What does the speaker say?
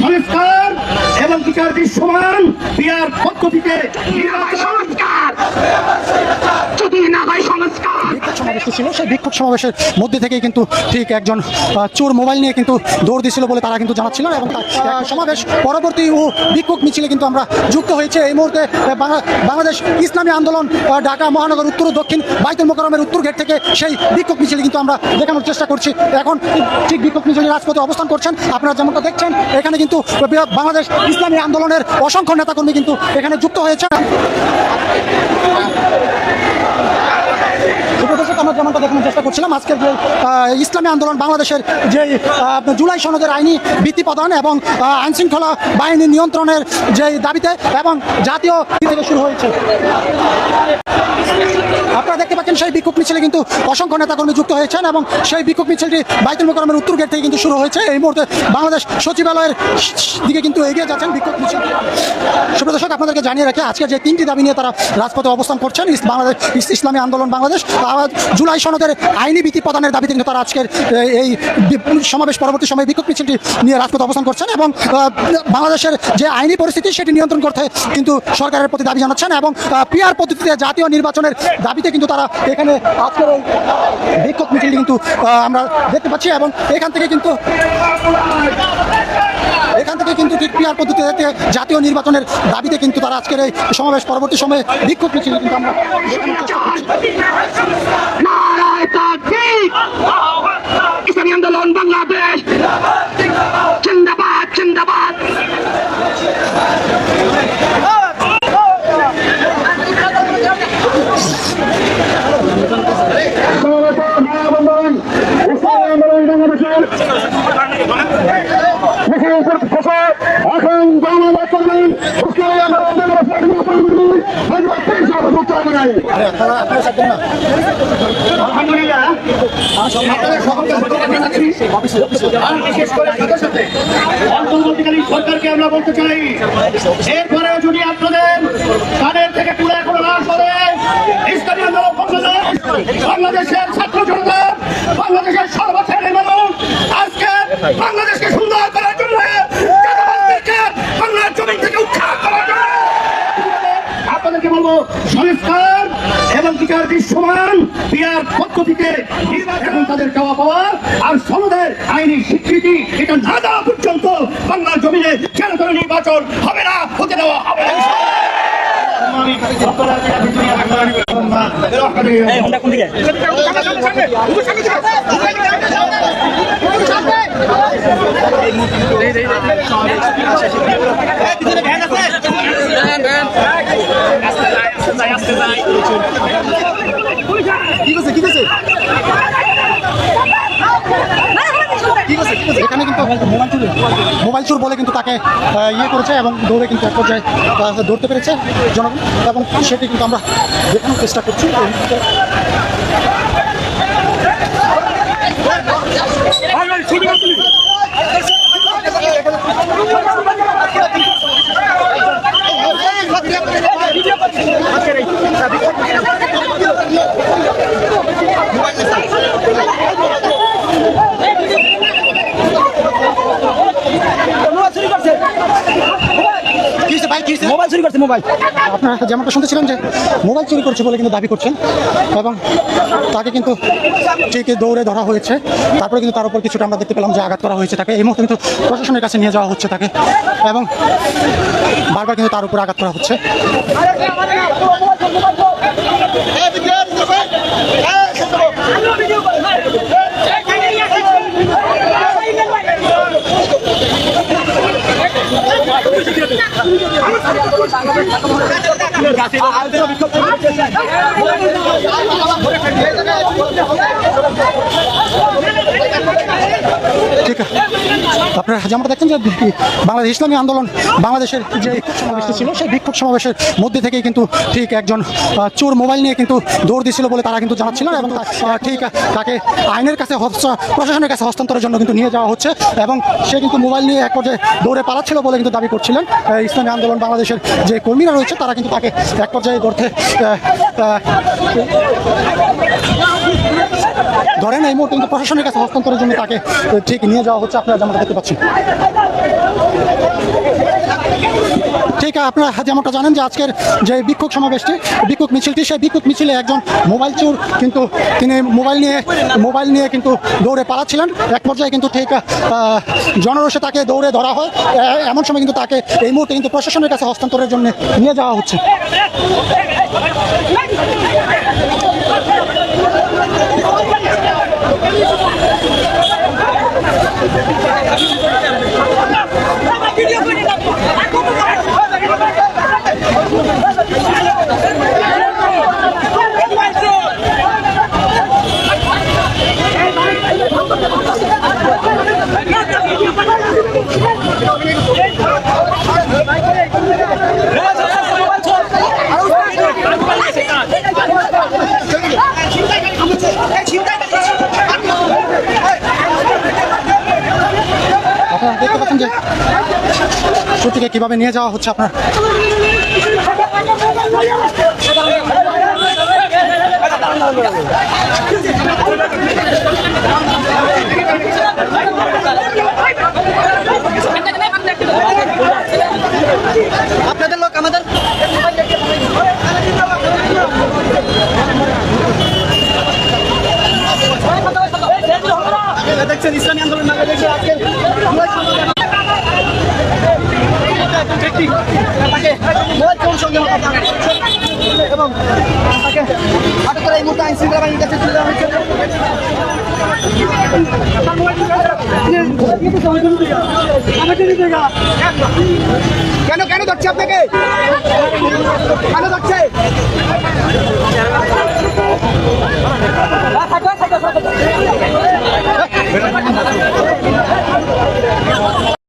সংস্কার এবং বিচার দৃশ্যমান বিয়ার পদ্ধতিতে সংস্কার। যদি না হয় সংস্কার বিক্ষোভ সমাবেশ ছিল। সেই বিক্ষোভ সমাবেশের মধ্যে থেকেই কিন্তু ঠিক একজন চোর মোবাইল নিয়ে কিন্তু দৌড় দিছিল বলে তারা কিন্তু জানাচ্ছিলেন এবং সমাবেশ পরবর্তী ও বিক্ষোভ মিছিলে কিন্তু আমরা যুক্ত হয়েছে। এই মুহূর্তে বাংলাদেশ ইসলামী আন্দোলন ঢাকা মহানগর উত্তর ও দক্ষিণ বাইতুল মোকারমের উত্তর গেট থেকে সেই বিক্ষোভ মিছিল কিন্তু আমরা দেখানোর চেষ্টা করছি। এখন ঠিক বিক্ষোভ মিছিল রাজপথে অবস্থান করছেন। আপনারা যেমনটা দেখছেন, এখানে কিন্তু বাংলাদেশ ইসলামী আন্দোলনের অসংখ্য নেতাকর্মী কিন্তু এখানে যুক্ত হয়েছে সুপ্রদর্শক আমরা যেমনটা দেখানোর চেষ্টা করছিলাম। আজকের যে ইসলামী আন্দোলন, বাংলাদেশের যে জুলাই সনদের আইনি ভিত্তি প্রদান এবং আইন শৃঙ্খলা বাহিনী নিয়ন্ত্রণের যে দাবিতে এবং জাতীয় থেকে শুরু হয়েছে। আপনারা দেখতে পাচ্ছেন সেই বিক্ষোভ মিছিলে কিন্তু অসংখ্য নেতাকর্মী যুক্ত হয়েছেন এবং সেই বিক্ষোভ মিছিলটি বাইতুল মোকারমের উত্তর গেট থেকে কিন্তু শুরু হয়েছে। এই মুহূর্তে বাংলাদেশ সচিবালয়ের দিকে কিন্তু এগিয়ে যাচ্ছেন বিক্ষোভ মিছিল। সুপ্রদর্শক আপনাদেরকে জানিয়ে রাখি, আজকে যে তিনটি দাবি নিয়ে তারা রাজপথে অবস্থান করছেন, ইস- বাংলাদেশ ইস- ইসলামী আন্দোলন বাংলাদেশ জুলাই সনদের আইনি ভিত্তি প্রদানের দাবিতে কিন্তু তারা আজকের এই সমাবেশ, পরবর্তী সময়ে বিক্ষোভ মিছিলটি নিয়ে রাজপথে অবস্থান করছেন এবং বাংলাদেশের যে আইনি পরিস্থিতি সেটি নিয়ন্ত্রণ করতে কিন্তু সরকারের প্রতি দাবি জানাচ্ছেন এবং পিআর পদ্ধতিতে জাতীয় নির্বাচনের দাবিতে কিন্তু তারা এখানে আজকের এই বিক্ষোভ মিছিলটি কিন্তু আমরা দেখতে পাচ্ছি এবং এখান থেকে কিন্তু এখান থেকে কিন্তু পিআর পদ্ধতিতে জাতীয় নির্বাচনের দাবিতে কিন্তু তারা আজকের এই সমাবেশ পরবর্তী সময়ে বিক্ষোভ মিছিল কিন্তু আমরা আন্দোলন বাংলাদেশ জিন্দাবাদ জিন্দাবাদ এখন বাংলাদেশ করবেন ইসলামী আন্দোলন আলহামদুলিল্লাহ আপনাদের সকলকে ধন্যবাদ জানাচ্ছি আর বিশেষ করে সাথে সাথে অন্তর্বর্তীকালীন সরকারকে আমরা বলতে চাই এরপরেও যদি আপনাদের তাদের থেকে পুরো এখনও না সরে ইসলামী আন্দোলন বাংলাদেশের ছাত্র জনতা বাংলাদেশের সর্বশ্রেণীর মানুষ আজকে বাংলাদেশকে সুন্দর করার জন্য জাতীয়তাবাদীদেরকে বাংলার জমি থেকে উৎখাত করার জন্য আপনাদেরকে বলব সংস্কার এবং বিচার দৃশ্যমান বিয়ার পদ্ধতিতে নির্বাচন তাদের চাওয়া পাওয়া আর সনদের আইনি স্বীকৃতি এটা না দেওয়া পর্যন্ত বাংলার জমিনে কেন কোনো নির্বাচন হবে না হতে দেওয়া হবে না এখানে মোবাইল বলে কিন্তু তাকে ইয়ে করেছে এবং দৌড়ে কিন্তু এক পর্যায়ে ধরতে পেরেছে জনগণ। এবং সেটি কিন্তু আমরা দেখানোর চেষ্টা করছি এই মুহূর্তে কি হয়েছে ভাই কি হয়েছে? মোবাইল চুরি করছে মোবাইল আপনারা যেমনটা শুনতেছিলেন যে মোবাইল চুরি করছে বলে কিন্তু দাবি করছেন এবং তাকে কিন্তু ঠিক দৌড়ে ধরা হয়েছে তারপরে কিন্তু তার উপর কিছুটা আমরা দেখতে পেলাম যে আঘাত করা হয়েছে তাকে এই মুহূর্তে কিন্তু প্রশাসনের কাছে নিয়ে যাওয়া হচ্ছে তাকে এবং বারবার কিন্তু তার উপর আঘাত করা হচ্ছে ঠিক আপনারা যেমনটা দেখছেন যে বাংলাদেশ ইসলামী আন্দোলন বাংলাদেশের যে সমাবেশটি ছিল সেই বিক্ষোভ সমাবেশের মধ্যে থেকেই কিন্তু ঠিক একজন চোর মোবাইল নিয়ে কিন্তু দৌড় দিছিল বলে তারা কিন্তু জানাচ্ছিলেন এবং ঠিক তাকে আইনের কাছে প্রশাসনের কাছে হস্তান্তরের জন্য কিন্তু নিয়ে যাওয়া হচ্ছে এবং সে কিন্তু মোবাইল নিয়ে এক পর্যায়ে দৌড়ে পালাচ্ছিল বলে কিন্তু দাবি করছিলেন। ইসলামী আন্দোলন বাংলাদেশের যে কর্মীরা রয়েছে তারা কিন্তু তাকে এক পর্যায়ে আহ, ধরেন এই মুহূর্তে কিন্তু প্রশাসনের কাছে হস্তান্তরের জন্য তাকে ঠিক নিয়ে যাওয়া হচ্ছে আপনারা যেমনটা দেখতে পাচ্ছেন। ঠিক আপনারা যেমনটা জানেন যে আজকের যে বিক্ষোভ সমাবেশটি বিক্ষোভ মিছিলটি সেই বিক্ষোভ মিছিলে একজন মোবাইল চোর কিন্তু তিনি মোবাইল নিয়ে মোবাইল নিয়ে কিন্তু দৌড়ে পালাচ্ছিলেন। এক পর্যায়ে কিন্তু ঠিক আহ, জনরোষে তাকে দৌড়ে ধরা হয়। এমন সময় কিন্তু তাকে এই মুহূর্তে কিন্তু প্রশাসনের কাছে হস্তান্তরের জন্য নিয়ে যাওয়া হচ্ছে। ভিডিও করে রাখো আপনারা দেখতে পাচ্ছেন যে শ্রুতিকে কীভাবে নিয়ে যাওয়া হচ্ছে আপনার আপনাদের লোক আমাদের দেখছেন ইসলামী আন্দোলন তাকে হয়েছে কেন কেন ধরছে আপনাকে? কেন ধরছে?